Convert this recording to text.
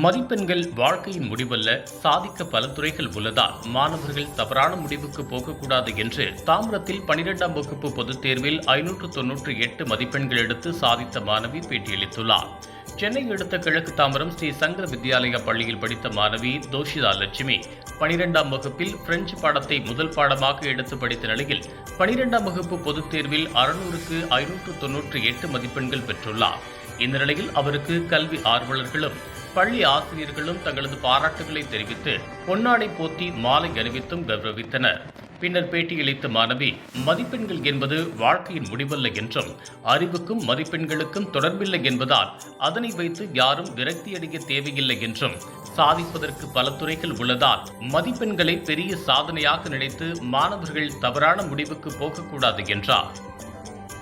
மதிப்பெண்கள் வாழ்க்கையின் முடிவல்ல சாதிக்க பல துறைகள் உள்ளதால் மாணவர்கள் தவறான முடிவுக்கு போகக்கூடாது என்று தாமிரத்தில் பனிரெண்டாம் வகுப்பு பொதுத் தேர்வில் ஐநூற்று தொன்னூற்றி எட்டு மதிப்பெண்கள் எடுத்து சாதித்த மாணவி பேட்டியளித்துள்ளார். சென்னை அடுத்த கிழக்கு தாம்பரம் ஸ்ரீ சங்கர வித்யாலயா பள்ளியில் படித்த மாணவி தோஷிதா லட்சுமி பனிரெண்டாம் வகுப்பில் பிரெஞ்சு பாடத்தை முதல் பாடமாக எடுத்து படித்த நிலையில் பனிரெண்டாம் வகுப்பு பொதுத் தேர்வில் அறுநூறுக்கு ஐநூற்று தொன்னூற்றி எட்டு மதிப்பெண்கள் பெற்றுள்ளார். இந்த நிலையில் அவருக்கு கல்வி ஆர்வலர்களும் பள்ளி ஆசிரியர்களும் தங்களது பாராட்டுகளை தெரிவித்து பொன்னாடை போத்தி மாலை அணிவித்தும் கௌரவித்தனர். பின்னர் பேட்டியளித்த மாணவி மதிப்பெண்கள் என்பது வாழ்க்கையின் முடிவல்ல என்றும் அறிவுக்கும் மதிப்பெண்களுக்கும் தொடர்பில்லை என்பதால் அதனை வைத்து யாரும் விரக்தியடைய தேவையில்லை என்றும் சாதிப்பதற்கு பல துறைகள் உள்ளதால் மதிப்பெண்களை பெரிய சாதனையாக நினைத்து மாணவர்கள் தவறான முடிவுக்கு போகக்கூடாது என்றார்.